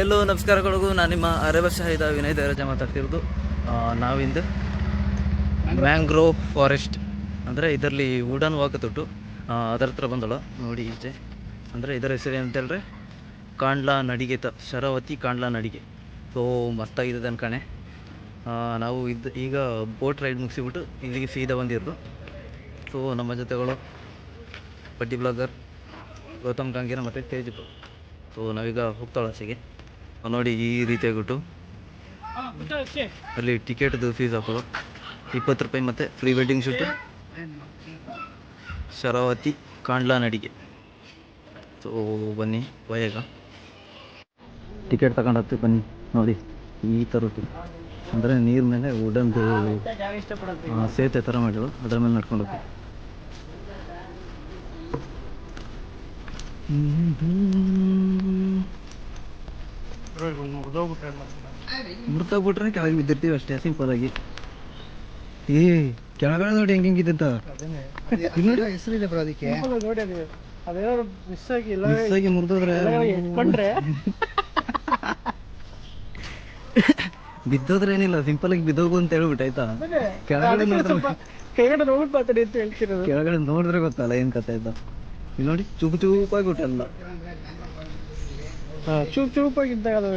ಎಲ್ಲೋ ನಮಸ್ಕಾರಗಳಿಗೂ ನಾನು ನಿಮ್ಮ ಅರವ ಶಾಹಿದ ವಿನಯ್ ದೇವರಾಜ ಮಾತಾಡ್ತಿರೋದು. ನಾವಿಂದು ಮ್ಯಾಂಗ್ರೋವ್ ಫಾರೆಸ್ಟ್ ಅಂದರೆ ಇದರಲ್ಲಿ ವುಡನ್ ವಾಕ್ ತೊಟ್ಟು ಆ, ಅದರ ಹತ್ರ ಬಂದಳು. ನೋಡಿ ಈಚೆ. ಅಂದರೆ ಇದರ ಹೆಸರು ಏನಂತ ಹೇಳಿದ್ರೆ ಕಾಂಡ್ಲಾ ನಡಿಗೆ ತ ಶರಾವತಿ ಕಾಂಡ್ಲಾ ನಡಿಗೆ. ಸೊ ಮಸ್ತಾಗಿದೆ ಅನ್ಕಣೆ ಕಣೆ. ನಾವು ಇದು ಈಗ ಬೋಟ್ ರೈಡ್ ಮುಗಿಸಿಬಿಟ್ಟು ಇಲ್ಲಿಗೆ ಸೀದಾ ಬಂದಿರೋದು. ಸೊ ನಮ್ಮ ಜೊತೆಗಳು ಪಟ್ಟಿ ಬ್ಲಾಗರ್ ಗೌತಮ್ ಕಾಂಗಿರ ಮತ್ತು ತೇಜ್. ಸೊ ನಾವೀಗ ಹೋಗ್ತಾಳೆ ಆಸೆಗೆ ನೋಡಿ ಈ ರೀತಿ ಆಗ್ಬಿಟ್ಟು. ಅಲ್ಲಿ ಟಿಕೆಟ್ದು ಫೀಸ್ ಹಾಕೋದು. ಇಪ್ಪತ್ತು ರೂಪಾಯಿ ಮತ್ತು free wedding shoot Sharavathi Kandla ನಡಿಗೆ. ಸೊ ಬನ್ನಿ ವಯಗ. ಟಿಕೆಟ್ ತಗೊಂಡು ಬನ್ನಿ ನೋಡಿ ಈ ಥರ ಅಂದರೆ ನೀರ್ ಮೇಲೆ ವುಡನ್ ಸೇತುವೆ ಥರ ಮಾಡಿದ್ರು ಅದರ ಮೇಲೆ ನಡ್ಕೊಂಡು ಹೋಗ್ತೀವಿ. ಮುರ್ತೋಗ್ಬಿಟ್ರೆ ಕೆಳಗೆ ಬಿದ್ದಿರ್ತೀವಿ ಅಷ್ಟೇ ಸಿಂಪಲ್ ಆಗಿ. ಏ ಕೆಳಗಡೆ ನೋಡಿ ಹೆಂಗೆ ಹೆಂಗಿದ್ದಂತ ಹೆಸರಿದೆ ಬ್ರೋ ಅದಕ್ಕೆ. ನೋಡಿ ಅದು. ಅದೇನಾದ್ರು ಮಿಸ್ ಆಗಿ ಇಲ್ಲ ಮಿಸ್ ಆಗಿ ಮುರಿದೋದ್ರೆ ಎತ್ಕೊಂಡ್ರೆ. ಬಿದ್ದೋದ್ರೆ ಏನಿಲ್ಲ ಸಿಂಪಲ್ ಆಗಿ ಬಿದ್ದೋಗು ಅಂತ ಹೇಳ್ಬಿಟ್ಟು ಆಯ್ತಾ? ಕೆಳಗಡೆ ನೋಡಿದ್ರೆ ನೋಡ್ಬಿಟ್ಟು ಮಾತಾಡಿ ಅಂತ ಹೇಳ್ತಿರೋದು. ಕೆಳಗಡೆ ನೋಡಿದ್ರೆ ಗೊತ್ತಲ್ಲ ಏನ್ ಕತೆ ಆಯ್ತಾ ಇಲ್ಲಿ ನೋಡಿ ಚೂಪು ಚೂಪಾಗಿ ಬಿಟ್ಟಲ್ಲ ಚೂಪ್ ಚೂಪಾಗಿದ್ದಾಗ ಅದು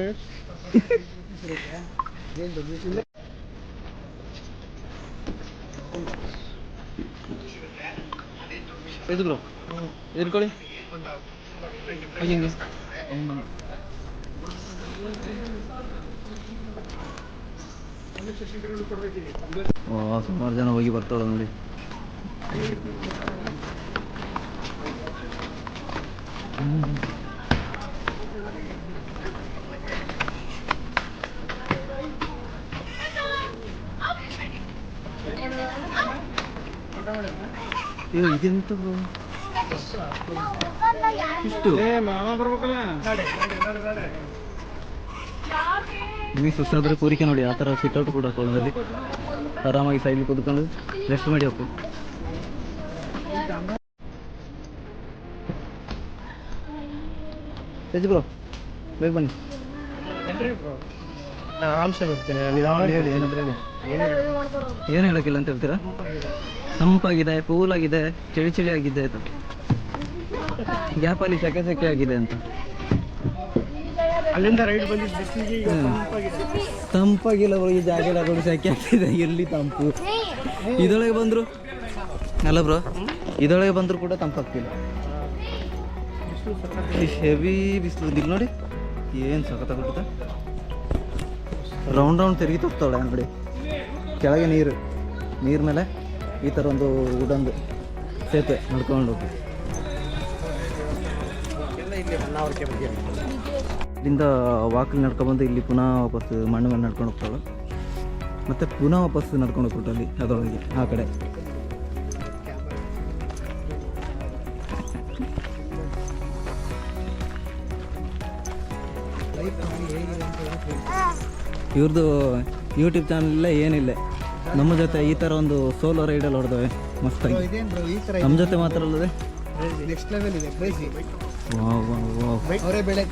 ಎದುರು ಎದ್ಕೊಳ್ಳಿ ಹಾಗೆ ಸುಮಾರು ಜನ ಹೋಗಿ ಬರ್ತಾಳೆ ನೋಡಿ. ಅಯ್ಯೋ ಇದೆಂತ? ಇಷ್ಟು? ಏ ಮಾಮ ಬರ್ಬೇಕಲ್ಲ? ನಿಮಗೆ ಸುಸ್ತಾದ್ರೆ ಕೂರಿಕೆ ನೋಡಿ ಆ ಥರ ಸಿಟ್ಔಟ್ ಕೂಡ ಕೋಲದಲ್ಲಿ ಆರಾಮಾಗಿ ಸೈಡ್ ಕುತ್ಕೊಂಡು ರೆಸ್ಟ್ ಮಾಡಿ ಹೋಗು. ತೆಜ್ ಬ್ರೋ ಬೇಗ ಬನ್ನಿ. ನಾನು ಆರಾಮ್ಸೆ ಬರ್ತೀನಿ ಏನು ಹೇಳೋಕ್ಕಿಲ್ಲ ಅಂತ ಹೇಳ್ತೀರಾ? ತಂಪಾಗಿದೆ ಕೂಲ್ ಆಗಿದೆ ಚಳಿ ಚಳಿ ಆಗಿದೆ ಅಂತ. ಗ್ಯಾಪಲ್ಲಿ ಸೆಕೆ ಸೆಕೆ ಆಗಿದೆ ಅಂತ. ಅಲ್ಲಿಂದ ರೈಡ್ ಬಂದಿದ್ದು ತಂಪಾಗಿಲ್ಲ ಬ್ರೋ ಈ ಜಾಗ ಎಲ್ಲ ಸೆಕೆ ಆಗ್ತಿದೆ ಎಲ್ಲಿ ತಂಪು? ಇದೊಳಗೆ ಬಂದ್ರು? ಅಲ್ಲ ಬ್ರೋ ಇದೊಳಗೆ ಬಂದ್ರು ಕೂಡ ತಂಪಾಗ್ತಿಲ್ಲ. ಹೆವಿ ಬಿಸಿಲು ಇಲ್ಲಿ ನೋಡಿ ಏನು ಸಖತ್ತಾಗ್ಬಿಡುತ್ತೆ ರೌಂಡ್ ರೌಂಡ್ ತಿರುಗಿ ಹೋಗ್ತಾಳೆ ನೋಡಿ ಕೆಳಗೆ ನೀರು ನೀರ್ ಮೇಲೆ. ಈ ಥರ ಒಂದು ಉಡಂದು ಸೇತುವೆ ನಡ್ಕೊಂಡು ಹೋಗಿ ಇಲ್ಲಿಂದ ವಾಕಲ್ಲಿ ನಡ್ಕೊಂಡ್ಬಂದು ಇಲ್ಲಿ ಪುನಃ ವಾಪಸ್ ಮಣ್ಣು ಮೇಲೆ ನಡ್ಕೊಂಡು ಹೋಗ್ತಾಳೆ ಮತ್ತು ಪುನಃ ವಾಪಸ್ ನಡ್ಕೊಂಡು ಹೋಗ್ಬಿಟ್ಟು ಅಲ್ಲಿ ಅದರೊಳಗೆ, ಆ ಕಡೆ. ಇವ್ರದ್ದು ಯೂಟ್ಯೂಬ್ ಚಾನಲ್ ಏನಿಲ್ಲ. ನಮ್ಮ ಜೊತೆ ಈ ಥರ ಒಂದು ಸೋಲೋ ರೈಡಲ್ಲಿ ಹೊಡೆದವೆ? ಮಸ್ತಾಗಿ. ಇದೇನ್ ಬ್ರೋ ಈ ತರ ನಮ್ಮ ಜೊತೆ ಮಾತ್ರ ಅಲ್ಲದೆ? ನೆಕ್ಸ್ಟ್ ಲೆವೆಲ್ ಇದೆ ಕ್ರೇಜಿ ಅವರೇ ಬೇಳೆ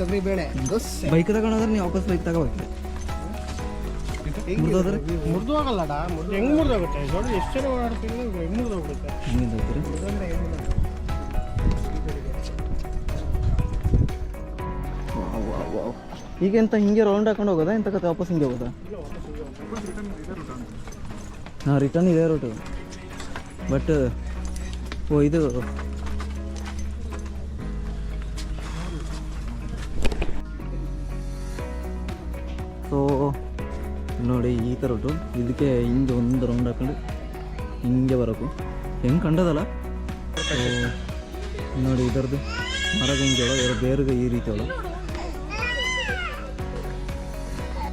ಬೈಕ್ ತಗೊಂಡೋದ್ರೆ ನೀವು ವಾಪಸ್ ಬೈಕ್ ತಗೋಬೇಕು. ಮುರಿದು ಹೆಂಗ್ ಮುರಿದೋಗುತ್ತೆ? ನೋಡಿ ಎಷ್ಟು ಜನ ಹೆಂಗ್ ಮುರಿದೋಗ್ಬಿಡುತ್ತೆ? ಈಗ ಎಂತ ಹಿಂಗೆ ರೌಂಡ್ ಹಾಕೊಂಡು ಹೋಗೋದಾ? ಎಂತ ಕತೆ ವಾಪಸ್ ಹಿಂಗೆ ಹೋಗೋದಾ. ಹಾಂ ರಿಟರ್ನ್ ಇದೆ ರೂಟು ಬಟ್ ಓ ಇದು ಸೊ ನೋಡಿ ಈ ಥರ ಉಂಟು ಇದಕ್ಕೆ ಹಿಂಗೆ ಒಂದು ರೌಂಡ್ ಹಾಕೊಂಡು ಹಿಂಗೆ ಬರೋಕು ಹೆಂಗೆ ಕಂಡದಲ್ಲ So, ನೋಡಿ ಇದರದ್ದು ಮರದ ಹಿಂಗೆ ಒಳ ಬೇರೆಗೆ ಈ ರೀತಿ ಒಳ